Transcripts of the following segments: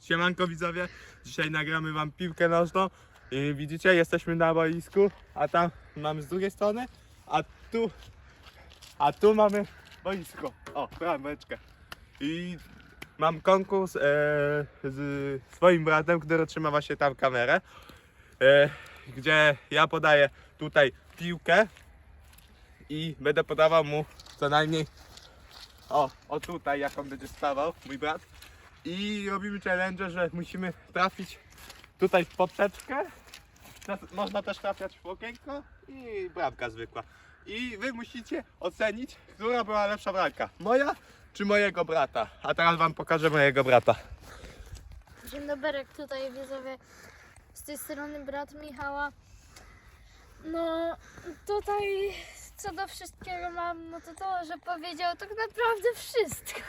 Siemanko widzowie, dzisiaj nagramy wam piłkę nożną. I widzicie, jesteśmy na boisku, a tam mamy z drugiej strony, a tu, a tu mamy boisko. O, brameczkę. I mam konkurs e, z swoim bratem, który trzyma właśnie tam kamerę, e, gdzie ja podaję tutaj piłkę i będę podawał mu co najmniej o, o tutaj jak on będzie stawał, mój brat. I robimy challenge, że musimy trafić tutaj w poprzeczkę. Można też trafiać w okienko i bramka zwykła. I wy musicie ocenić, która była lepsza bramka. Moja czy mojego brata. A teraz wam pokażę mojego brata. Dzień dobry, tutaj widzowie. Z tej strony brat Michała. No tutaj co do wszystkiego mam, no to to, że powiedział tak naprawdę wszystko.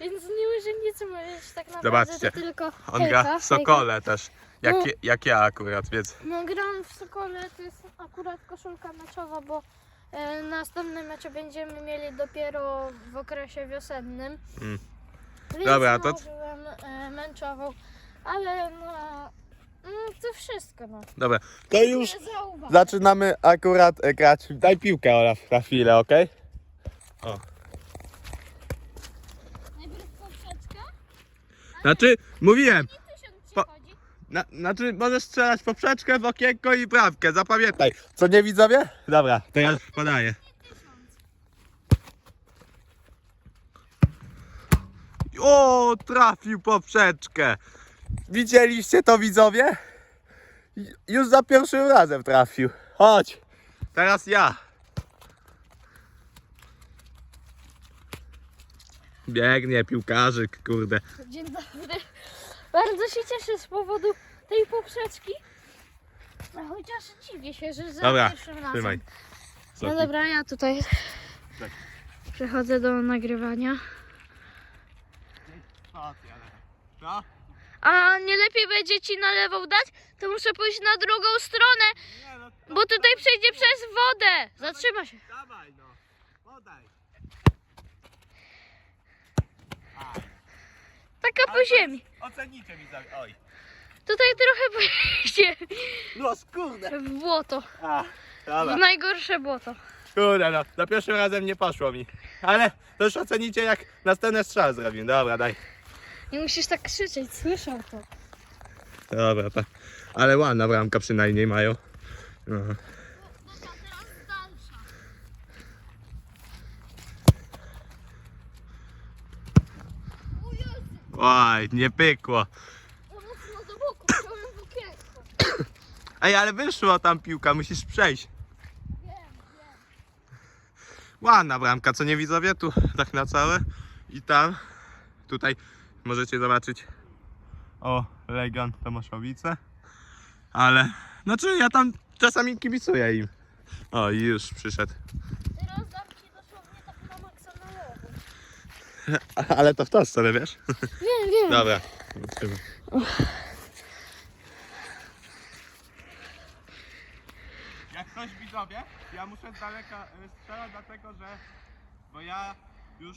Więc nie muszę nic mówić tak naprawdę, Zobaczcie, to tylko On hejka, gra w Sokole też. Jak, No. jak ja akurat, więc hejka. No gram w Sokole, to jest akurat koszulka meczowa, bo e, następne mecze będziemy mieli dopiero w okresie wiosennym. Mm. Więc Dobra, to- nałożyłem, e, męczową, ale no, no to wszystko no. dobra. To już Nie zauważ. zaczynamy akurat e, grać. Daj piłkę Olaf na chwilę, ok? O. Najpierw poprzeczkę, Znaczy, mówiłem, Po-. Na, znaczy możesz strzelać poprzeczkę w okienko i bramkę, zapamiętaj. Co nie widzowie? Dobra, to ja podaję. O, trafił poprzeczkę. Widzieliście to widzowie? Już za pierwszym razem trafił. Chodź, teraz ja. Biegnie piłkarzyk, kurde. Dzień dobry. Bardzo się cieszę z powodu tej poprzeczki. A chociaż dziwię się, że za Dobra, pierwszym razem. Trzymaj. No dobra, ja tutaj Tak. przechodzę do nagrywania. Co? A nie lepiej będzie ci na lewą dać? To muszę pójść na drugą stronę, Nie, no, bo tutaj przejdzie przez wodę. Zatrzyma się. Dawaj no, Taka po ziemi. Ocenicie mi za... Oj. Tutaj trochę pójdzie No kurde. w błoto. A, W dobra. najgorsze błoto. Kurde no, za pierwszym razem nie poszło mi. Ale to już ocenicie jak następny strzał zrobimy. Dobra, daj. Nie musisz tak krzyczeć, słyszał to. Dobra, tak. Ale ładna bramka przynajmniej mają. No. Dobra, teraz dalsza. O Jezu, Oj, nie pykło. Ej, ale wyszło tam piłka, musisz przejść. Ładna bramka, co nie widzowie? Tu tak na całe. I tam, tutaj możecie zobaczyć o Legion Tomoszowice. Ale, znaczy ja tam czasami kibicuję im. O, już przyszedł. Teraz dam ci dosłownie tak na maksa na lewo. Ale to w tą stronę, wiesz? Wiem, wiem. Dobra. Zobaczymy. Jak ktoś widzowie, ja muszę z daleka y, strzelać dlatego, że bo ja już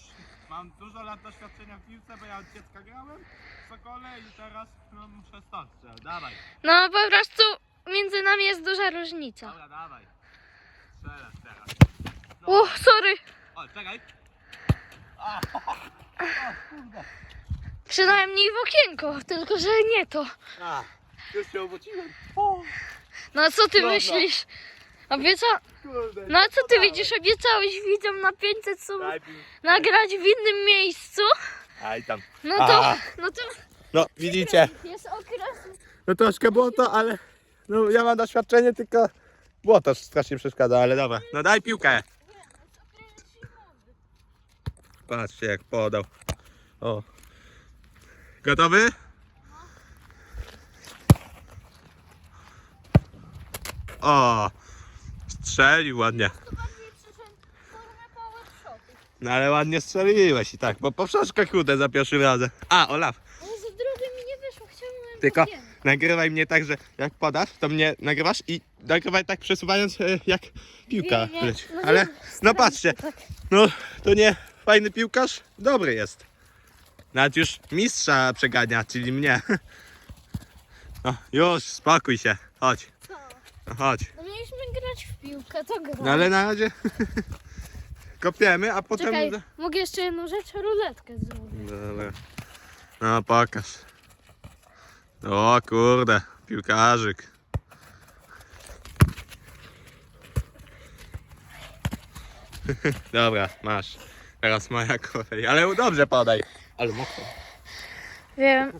mam dużo lat doświadczenia w piłce, bo ja od dziecka grałem w Sokole i teraz no, muszę stąd strzelać. Dawaj, No po prostu między nami jest duża różnica. dobra, dawaj. Strzelać teraz. O, sorry. O, czekaj. Przynajmniej w okienko, tylko że nie to. A, już się obróciłem. O, No a co ty Dobra. myślisz? Obieca... kurde. No a co ty widzisz? Obiecałeś widzom na 500 sum Daj mi- nagrać w innym miejscu? Aj tam. No to... No to... No, widzicie. Jest okres... No troszkę było to, ale no ja mam doświadczenie, tylko było to strasznie przeszkadza, ale dobra. No daj piłkę. Patrzcie jak podał. O. Gotowy? O. Strzelił ładnie. No ale ładnie strzeliłeś i tak, bo poprzeczkę kurde za pierwszym razem. A, Olaf, Ale za drugie mi nie wyszło, chciałem Tylko- nagrywaj mnie tak, że jak podasz, to mnie nagrywasz i nagrywaj tak przesuwając e, jak piłka Nie, nie. leci. No Ale no patrzcie, tak. no to nie fajny piłkarz, dobry jest. Nawet już mistrza przegania, czyli mnie. No, już, spokój się. Chodź, no, chodź. No mieliśmy grać w piłkę, to gra. No ale na razie kopiemy, a potem... Czekaj, mogę jeszcze jedną rzecz, ruletkę zrobić. Dobra. No pokaż. O kurde, piłkarzyk. Dobra, masz. Teraz moja kolej. Ale dobrze podaj. Ale mocno. Wiem.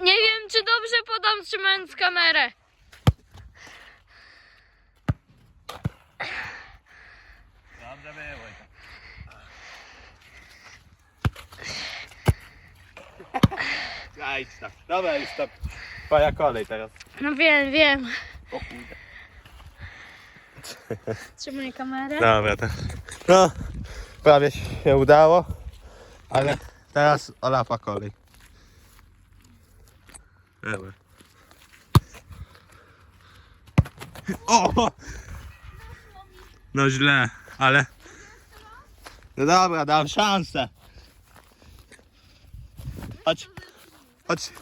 Nie wiem, czy dobrze podam trzymając kamerę. Dobrze było. Daj tam. Dobra, już to. Twoja kolej teraz. No wiem, wiem. O kurde. Trzymaj kamerę. Dobra, to. No, prawie się udało, ale teraz Olafa kolej. O! No źle, ale. No dobra, dam szansę. Chodź. Chodź.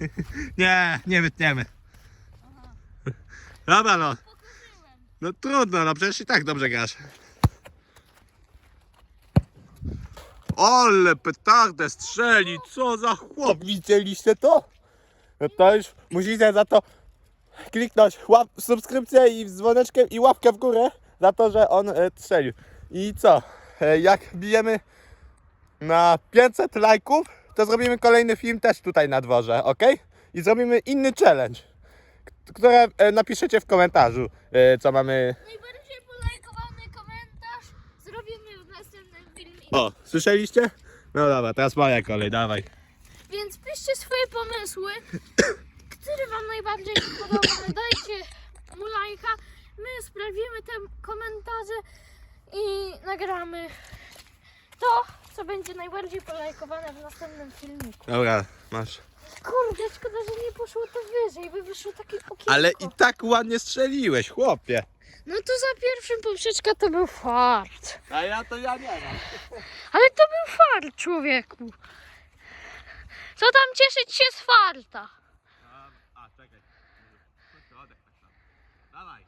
Nie, nie wytniemy. Dobra no. No trudno, no przecież i tak dobrze grasz. Ale petardę strzeli, co za chłop, widzieliście to? No to już musicie za to kliknąć łap, subskrypcję i dzwoneczkiem i łapkę w górę za to, że on e, strzelił. I co? E, jak bijemy na 500 lajków, to zrobimy kolejny film też tutaj na dworze, ok? I zrobimy inny challenge, które e, napiszecie w komentarzu, e, co mamy Najbardziej polajkowany komentarz zrobimy w następnym filmie. O, słyszeliście? No dobra, teraz moja kolej, dawaj. Więc piszcie swoje pomysły, który wam najbardziej podoba. Dajcie mu lajka. My sprawimy te komentarze i nagramy to, co będzie najbardziej polajkowane w następnym filmiku. Dobra, masz. Kurde, szkoda, że nie poszło to wyżej, by wyszło takie okienko. Ale i tak ładnie strzeliłeś, chłopie. No to za pierwszym poprzeczka to był fart. A ja to ja nie mam. Ale to był fart, człowieku. Co tam cieszyć się z farta? A, czekaj. Środek tak samo. Dawaj.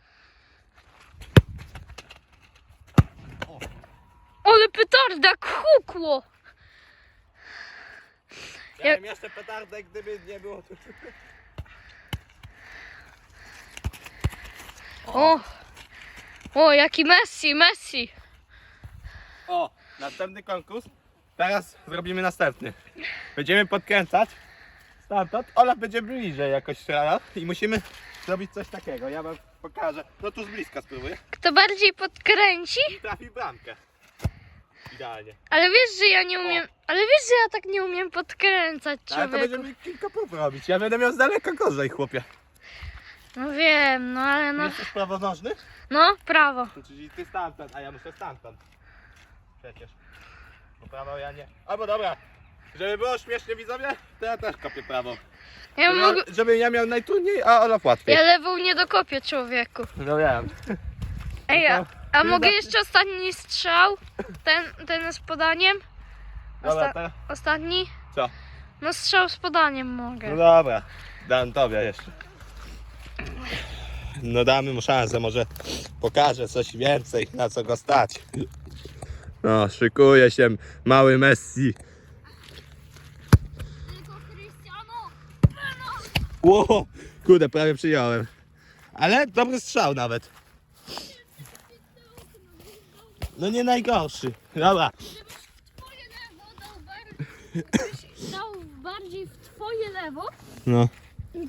Ale petarda hukło. Bym jeszcze petardę, gdyby nie było tu. O, o, jaki Messi, Messi. O, następny konkurs. Teraz zrobimy następny. Będziemy podkręcać stamtąd. Olaf będzie bliżej jakoś strzelał i musimy zrobić coś takiego. Ja wam pokażę. No tu z bliska spróbuję. Kto bardziej podkręci? I trafi bramkę. Idealnie. Ale wiesz, że ja nie umiem, ale wiesz, że ja tak nie umiem podkręcać Ale to człowieku. będziemy kilka prób robić. Ja będę miał z daleka gorzej, chłopie. No wiem, no ale No. no, Jesteś prawonożny? no, prawo. Czyli ty stamtąd, a ja muszę stamtąd. Przecież. Bo prawo ja nie. Albo dobra. Żeby było śmiesznie widzowie, to ja też kopię prawo. Ja, Żeby, mogę, żeby ja miał najtrudniej, a Olaf łatwiej. ja lewą nie dokopię człowieku. No wiem. Ej, a, No a mogę jeszcze ostatni strzał? Ten, ten z podaniem? Dobra, Osta- to Ostatni? co? No strzał z podaniem No mogę. dobra, dam tobie jeszcze. No damy mu szansę, może pokaże coś więcej, na co go stać. No, szykuje się mały Messi. Tylko Cristiano. Ło, kurde, prawie przyjąłem. Ale dobry strzał nawet. No nie najgorszy. Dobra, Twoje lewo dał, bar... dał bardziej w twoje lewo, no,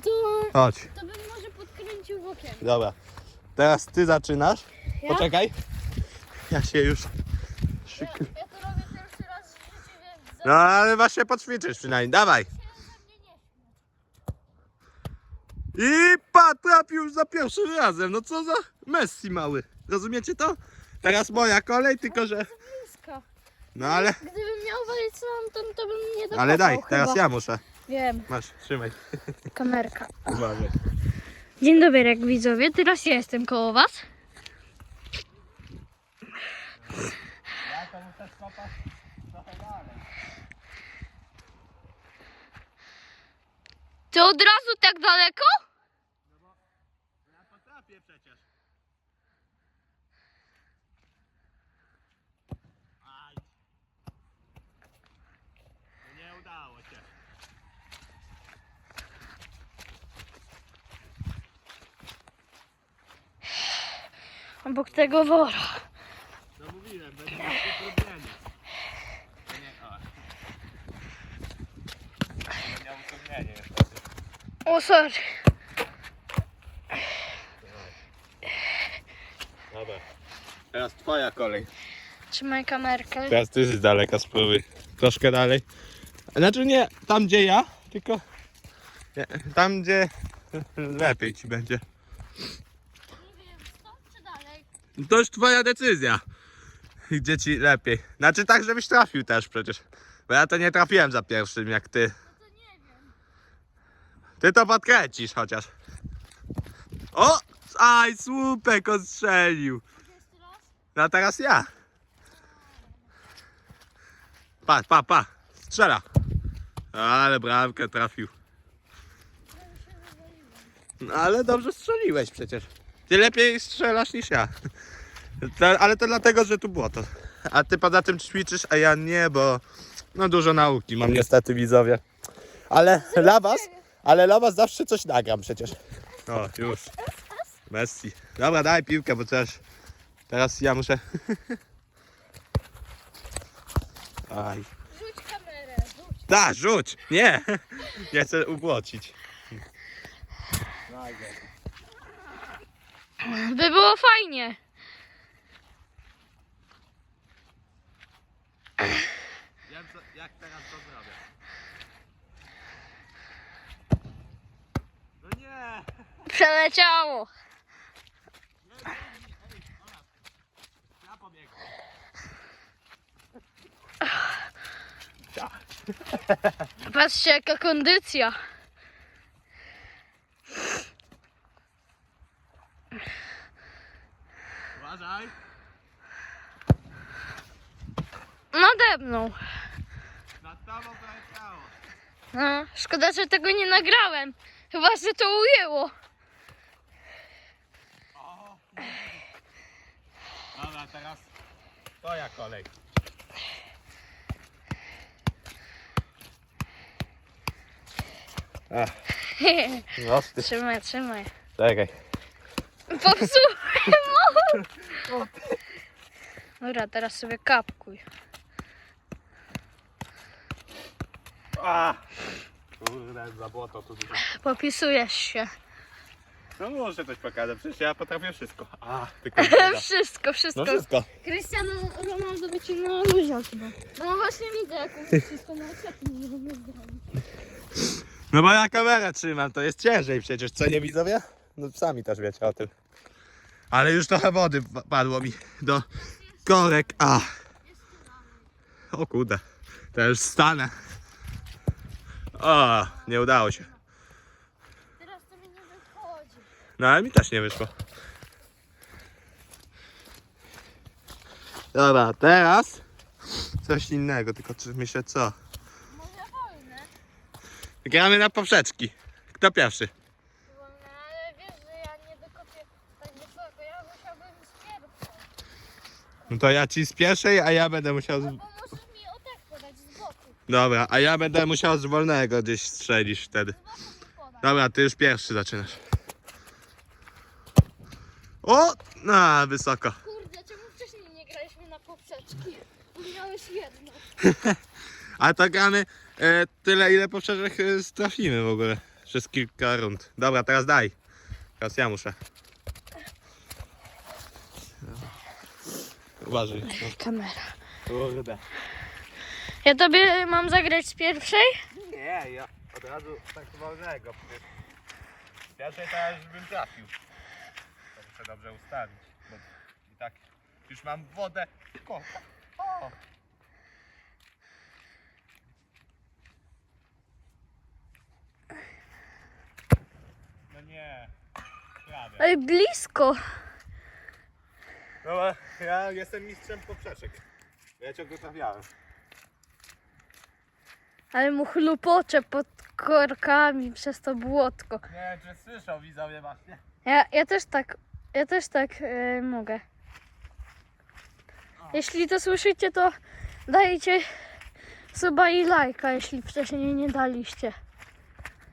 to, chodź. to bym może podkręcił w okiem. Dobra. Teraz ty zaczynasz. Ja? Poczekaj. Ja się już. Ja, ja to robię pierwszy raz w życiu, więc za... No ale właśnie poćwiczysz przynajmniej. Dawaj. mnie nie I pa, trafił już za pierwszym razem. No co za Messi mały. Rozumiecie to? Teraz moja kolej, tylko że... blisko. No ale... Gdybym miał walić stamtąd, to bym nie dokopał Ale daj, teraz chyba. ja muszę. Wiem, Masz, trzymaj. kamerka. Uważaj. Dzień dobry, jak widzowie. Teraz ja jestem koło was. Ja to muszę popatrz trochę dalej. Ty od razu tak daleko? Ja potrafię przecież. Aj. No Nie udało się. Obok tego wora. No mówiłem, będzie miał nie, o. Sorry. Dobra. Teraz twoja kolej. Trzymaj kamerkę. Teraz ty z daleka spróbuj. Troszkę dalej. Znaczy nie tam gdzie ja, tylko nie, tam gdzie lepiej ci będzie. Nie wiem, stąd czy dalej? To już twoja decyzja. Gdzie ci lepiej. Znaczy tak, żebyś trafił też przecież. Bo ja to nie trafiłem za pierwszym jak ty. To nie wiem. Ty to podkręcisz chociaż. O! Aj, słupek ostrzelił. No teraz ja. Pa, pa, pa. Strzela. Ale bramkę trafił. No ale dobrze strzeliłeś przecież. Ty lepiej strzelasz niż ja. To, ale to dlatego, że tu było to. A ty poza tym ćwiczysz, a ja nie, bo no dużo nauki mam niestety widzowie. Ale dla was, ale dla was zawsze coś nagram przecież. O, już. Messi. Dobra, daj piłkę, bo też teraz ja muszę. Aj. Rzuć kamerę, rzuć. Da, rzuć! Nie! Nie chcę ubłocić. By było fajnie. jak teraz to zrobię? No nie! Przeleciało. Ja pobiegłem. Patrzcie jaka kondycja. Uważaj! Nade mną. Nad tobą poleciało. No, szkoda, że tego nie nagrałem. Chyba, że to ujęło. O. Dobra, teraz twoja kolej. Ach, no ty, trzymaj, trzymaj. czekaj. Popsułem mu. Dobra, teraz sobie kapkuj. A! Kurde, za błoto tu dużo. Popisujesz się. No muszę coś pokazać, przecież ja potrafię wszystko. A, tylko nie da. wszystko, wszystko. No wszystko. Cristiano Ronaldo wyciągnął luziak chyba. No właśnie widzę, jak on wszystko na. No bo ja kamerę trzymam, to jest ciężej przecież, co nie widzowie? No sami też wiecie o tym. Ale już trochę wody pa- padło mi do korek. A. O kurde, to już stanę. O, nie udało się. Teraz to mi nie wychodzi. No ale mi też nie wyszło. Dobra, teraz coś innego, tylko czy myślę co? Może wolne. Gramy na poprzeczki. Kto pierwszy? Wolne, ale wiesz, że ja nie dokopię tak wysoko. Ja musiałbym z pierwszą. No to ja ci z pierwszej, a ja będę musiał. Z... Albo możesz mi o tak podać z boku. Dobra, a ja będę musiał z wolnego gdzieś strzelić wtedy. Z boku mi podać. Dobra, ty już pierwszy zaczynasz. O! Na, wysoko. Kurde, czemu wcześniej nie graliśmy na poprzeczki? Bo miałeś jedno. A to gramy e, tyle, ile poprzeczek e, trafimy w ogóle. Przez kilka rund. Dobra, teraz daj. Teraz ja muszę. Uważaj. Kamera. Kurde. Ja tobie mam zagrać z pierwszej? Nie, ja od razu tak wolnego. Pierwszej to ja już bym trafił. To muszę dobrze ustawić. Bo i tak już mam wodę. O, o. No nie. Prawie. Ej, blisko. No, ja jestem mistrzem poprzeczek. Ja ciągle trafiałem. Ale mu chlupocze pod korkami przez to błotko. Nie wiem, czy słyszał widzowie właśnie. Ja, ja też tak, ja też tak e, mogę. Jeśli to słyszycie, to dajcie suba i lajka, jeśli wcześniej nie daliście.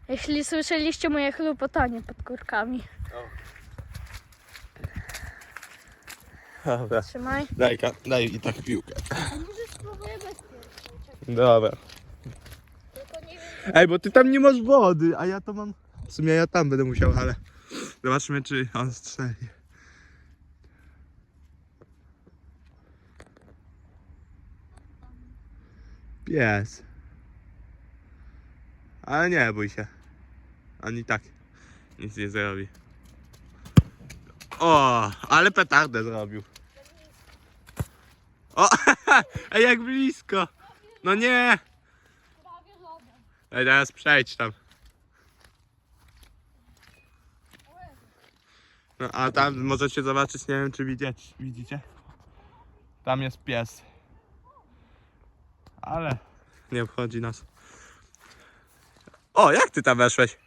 Jeśli słyszeliście moje chlupotanie pod kurkami. Dobra. Trzymaj. Daj, ka- daj i tak piłkę. A może spróbuję bez pierwszej. Dobra. Tylko nie wiem. Ej, bo ty tam nie masz wody, a ja to mam. W sumie ja tam będę musiał, ale zobaczmy, czy on strzeli. Pies. Ale nie bój się. On i tak nic nie zrobi. O, ale petardę zrobił. O, ej, jak blisko. No nie. Ej, teraz przejdź tam. No a tam możecie zobaczyć, nie wiem czy widzieć, widzicie? Tam jest pies. Ale nie obchodzi nas. O, jak ty tam weszłeś?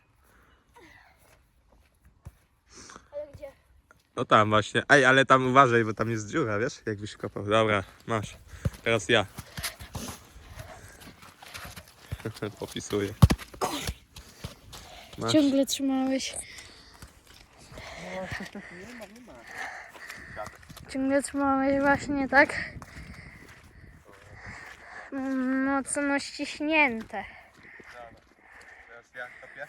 Ale gdzie? No tam właśnie. Ej, ale tam uważaj, bo tam jest dziura, wiesz? Jakbyś kopał. Dobra, masz. Teraz ja. Popisuję. Masz. Ciągle trzymałeś. Ciągle trzymałeś właśnie tak. Mocno ściśnięte. Teraz ja kopię.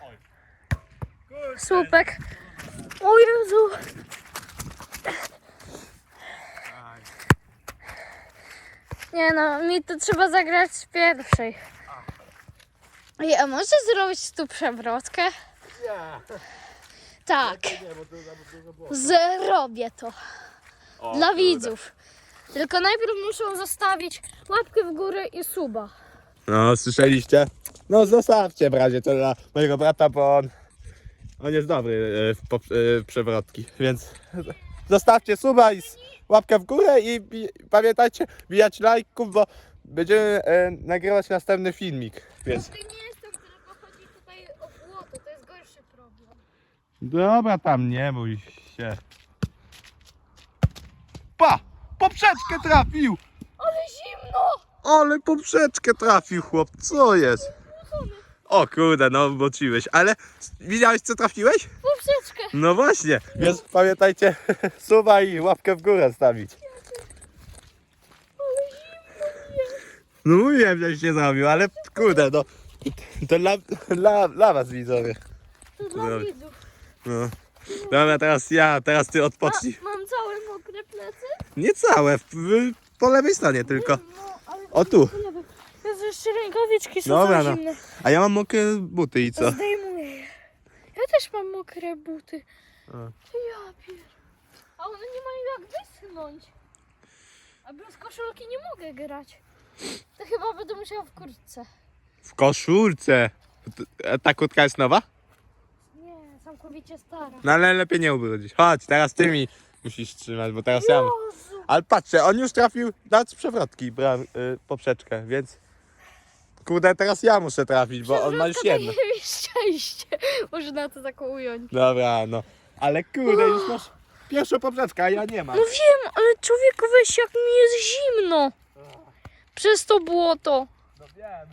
Oj. Słupek. O Jezu. Nie no, mi to trzeba zagrać z pierwszej. Ej, a może zrobić tu przewrotkę? Nie, Tak, nie, bo to za dużo było. zrobię to. O, Dla kurde. widzów. Tylko najpierw muszą zostawić łapkę w górę i suba. No, słyszeliście? No, zostawcie w razie to dla mojego brata, bo on, on jest dobry w, przewrotki, więc zostawcie suba i łapkę w górę i pamiętajcie bijać lajków, bo będziemy e, nagrywać następny filmik, więc... To nie jestem, tylko chodzi tutaj o błoto, to jest gorszy problem. Dobra, tam nie bój się. Pa! Poprzeczkę trafił! Ale zimno! Ale poprzeczkę trafił chłop, co jest? O kurde, no bociłeś, ale widziałeś co trafiłeś? Poprzeczkę! No właśnie, więc pamiętajcie, suba i łapkę w górę stawić. No mówiłem, żeś nie zrobił, ale kurde, no to dla, dla, dla was widzowie. To dla Dobra. widzów. No. Dobra, teraz ja, teraz ty Ma, odpocznij. mam całe mokre plecy? Nie całe, w, w, po lewej stronie tylko. No, ale O tu. Jezu, jeszcze rękawiczki są Dobra, no. zimne. A ja mam mokre buty i co? Zdejmuję je. Ja też mam mokre buty. A. Ja pier... A one nie mają jak wyschnąć. A bez koszulki nie mogę grać. To chyba będę musiała w kurtce. W koszulce. T- Ta kurtka jest nowa? Nie, całkowicie stara. No ale lepiej nie ubrudzić. Chodź, teraz ty mi musisz trzymać, bo teraz ja... Jezu. Ale patrzcie, on już trafił z przewrotki bram, y, poprzeczkę, więc... Kurde, teraz ja muszę trafić, bo on ma już Przewrotka jedno. daje mi szczęście. Można to tak ująć. Dobra, no. Ale kurde, już masz pierwszą poprzeczkę, a ja nie mam. No wiem, ale człowieku weź jak mi jest zimno. Przez to błoto. No wiem.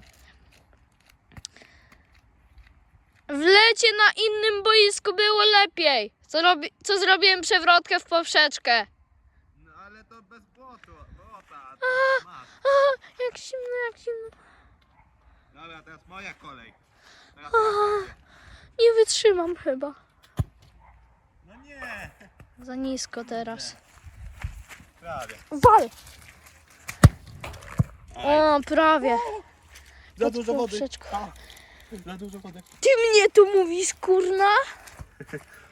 W lecie na innym boisku było lepiej. Co, robi, co zrobiłem przewrotkę w poprzeczkę. No ale to bez błotu, błota, masz. A, jak zimno, jak zimno. Dobra, teraz moja kolej. Teraz Nie wytrzymam chyba. No nie, Za nisko teraz. prawie. Wal! O, prawie. Za dużo wody. poprzeczką. A, Za dużo wody. Ty mnie tu mówisz, kurna?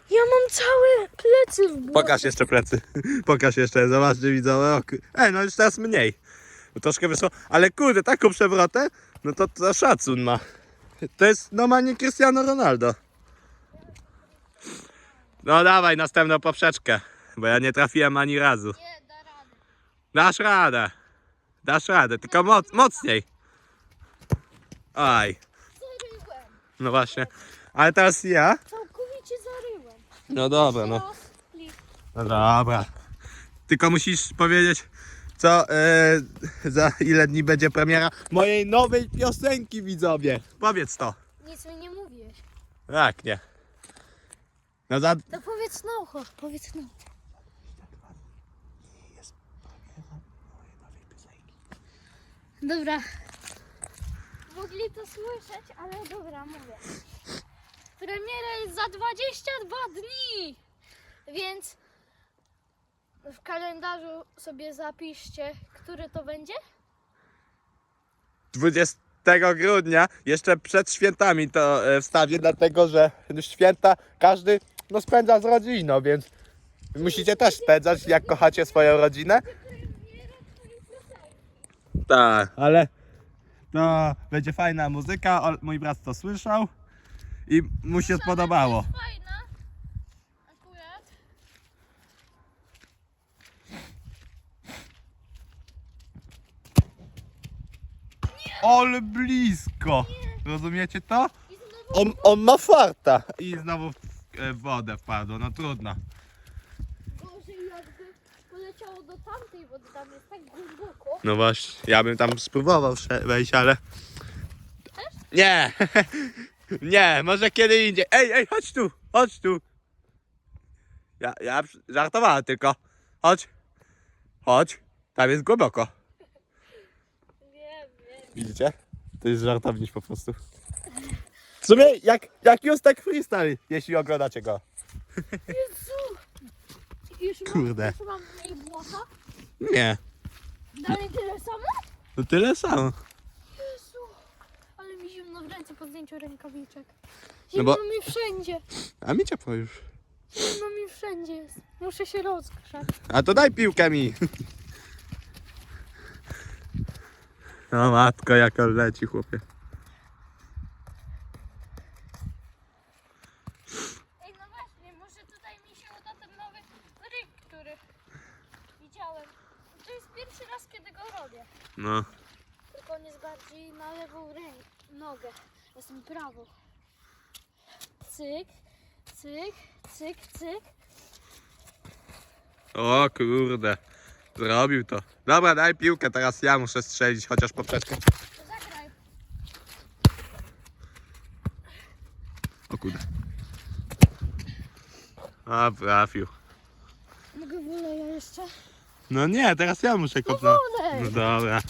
Ja mam całe plecy w błocie. Pokaż jeszcze plecy. Pokaż jeszcze, zobaczcie widzowie. O, ku- Ej, no już teraz mniej. Bo troszkę wyszło. Ale kurde, taką przewrotę, no to, to szacun ma. To jest normalnie Cristiano Ronaldo. No dawaj następną poprzeczkę, bo ja nie trafiłem ani razu. Nie, da radę. Dasz radę. Dasz radę, tylko moc, mocniej. Aj, Zaryłem. no właśnie. Ale teraz ja? Całkowicie zaryłem. No dobra, no. No dobra. Tylko musisz powiedzieć, co, e, za ile dni będzie premiera mojej nowej piosenki, widzowie. Powiedz to. Nic mi nie mówiłeś. Jak nie? No za... To powiedz no, chodź, powiedz no. Dobra. Mogli to słyszeć, ale dobra, mówię. Premiera jest za 22 dni! Więc w kalendarzu sobie zapiszcie, który to będzie. 20 grudnia, jeszcze przed świętami to e, wstawię, dlatego że święta każdy no, spędza z rodziną, więc musicie też spędzać, jak kochacie swoją rodzinę. Tak, ale to będzie fajna muzyka, o, mój brat to słyszał i mu się spodobało. Akurat. Ale blisko! Rozumiecie to? On, on ma farta. I znowu w, e, wodę wpadło, no trudno. gorzej jakby poleciało do tamtej wody, tam jest tak głęboko. No właśnie, ja bym tam spróbował sze- wejść, ale... Nie! Nie, może kiedy indziej. Ej, ej, chodź tu, chodź tu. Ja, ja żartowałem tylko. Chodź. Chodź. Tam jest głęboko. Widzicie? To jest żartownicz po prostu. W sumie jak, jak Justek Freestyle, jeśli oglądacie go. Jezu! Już mam, Kurde. Już mam mniej błota? Nie. Dalej tyle samo? To tyle samo. Jezu! Ale mi zimno w ręce po zdjęciu rękawiczek. No Zimno bo- mi wszędzie. A mi ciepło już. Zimno mi wszędzie jest. Muszę się rozgrzać. A to daj piłkę mi. No matko, jak on leci, chłopie. Ej, no właśnie, może tutaj mi się uda ten nowy ryk, który widziałem. To jest pierwszy raz, kiedy go robię. No. Tylko on jest bardziej na lewą rękę, nogę. Jestem prawą. Cyk, cyk, cyk, cyk. O kurde. Zrobił to. Dobra, daj piłkę, teraz ja muszę strzelić chociaż poprzeczkę. Zagraj. O kurde. A, trafił. Mogę woleja jeszcze? No nie, teraz ja muszę No kopnąć. wolej! No dobra.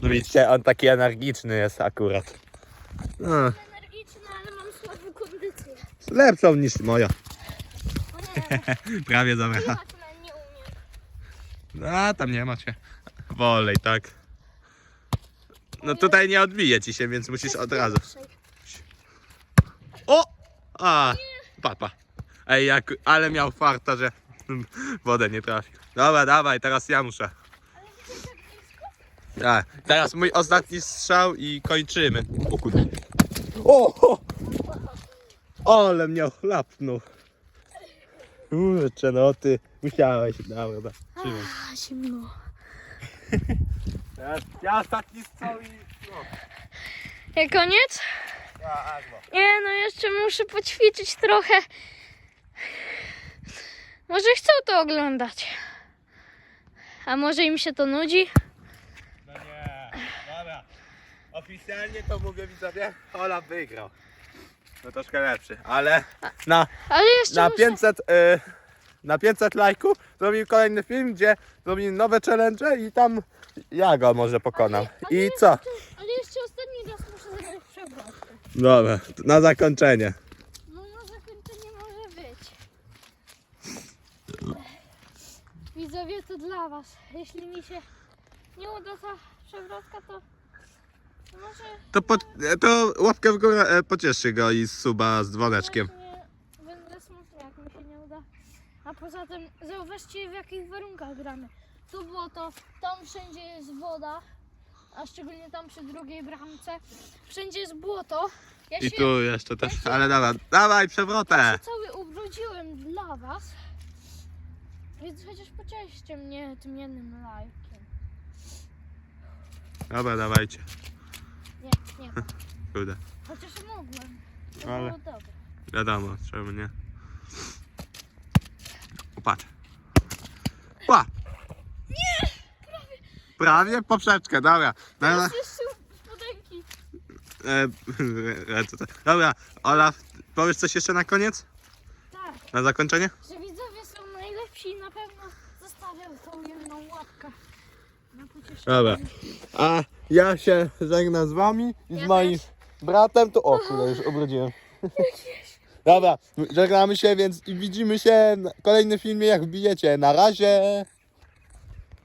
No widzicie, on taki energiczny jest akurat. No, Energiczny, ale mam słabą kondycję. lepszą niż moja. O nie, Prawie zabrała. jechać na nie umiem. No, a tam nie ma cię. Wolej, tak. No tutaj nie odbije ci się, więc musisz od razu. O! A! Papa. Ej, jak, ale miał farta, że wodę nie trafił. Dobra, dawaj, teraz ja muszę. Tak, teraz mój ostatni strzał i kończymy. O kurde. O! Ale mnie chlapnął. Kurczę, no ty musiałeś. Dobra, dobra. Trzymaj. A, zimno. Ja, ja ostatni strzał i... No. Jak koniec? Agno. Nie, no jeszcze muszę poćwiczyć trochę. Może chcą to oglądać. A może im się to nudzi? No nie, dobra. Oficjalnie to mówię widzowie, Ola wygrał. No troszkę lepszy, ale na, Ale jeszcze na muszę... 500 y, na 500 lajków zrobił kolejny film, gdzie zrobił nowe challenge i tam ja go może pokonam. I co? Jeszcze, ale jeszcze ostatni raz muszę zagrać przewrotkę. Dobra, na zakończenie. No na zakończenie może być. Widzowie, to dla was. Jeśli mi się nie uda ta przewrotka, to może To, po, to łapkę w górę e, pocieszcie go i suba z dzwoneczkiem. właśnie będę smutny, jak mi się nie uda. A poza tym zauważcie w jakich warunkach gramy. Tu było to, tam wszędzie jest woda, a szczególnie tam przy drugiej bramce. Wszędzie jest błoto Ja I się tu jeszcze też, ale dobra, dawaj przewrotę. cały ubrudziłem dla was. Więc chociaż pocieszcie mnie tym jednym lajkiem. Dobra, dawajcie. Nie, nie ma. Kurde, Chociaż mogłem. To Ale- było dobre. wiadomo, czemu nie. Upatrz. Ła! Nie! Prawie poprzeczkę, dobra. dobra. Teraz jeszcze spodenki. E, e, to? Dobra, Olaf, powiesz coś jeszcze na koniec? Tak, Na zakończenie? że widzowie są najlepsi i na pewno zostawiam tą jedną łapkę. Na pocieszenie. Dobra. A ja się żegnam z wami i z Ja moim bratem. To o, kurde, już obrodziłem. Dobra, żegnamy się, więc widzimy się w kolejnym filmie, jak wbijecie. Na razie.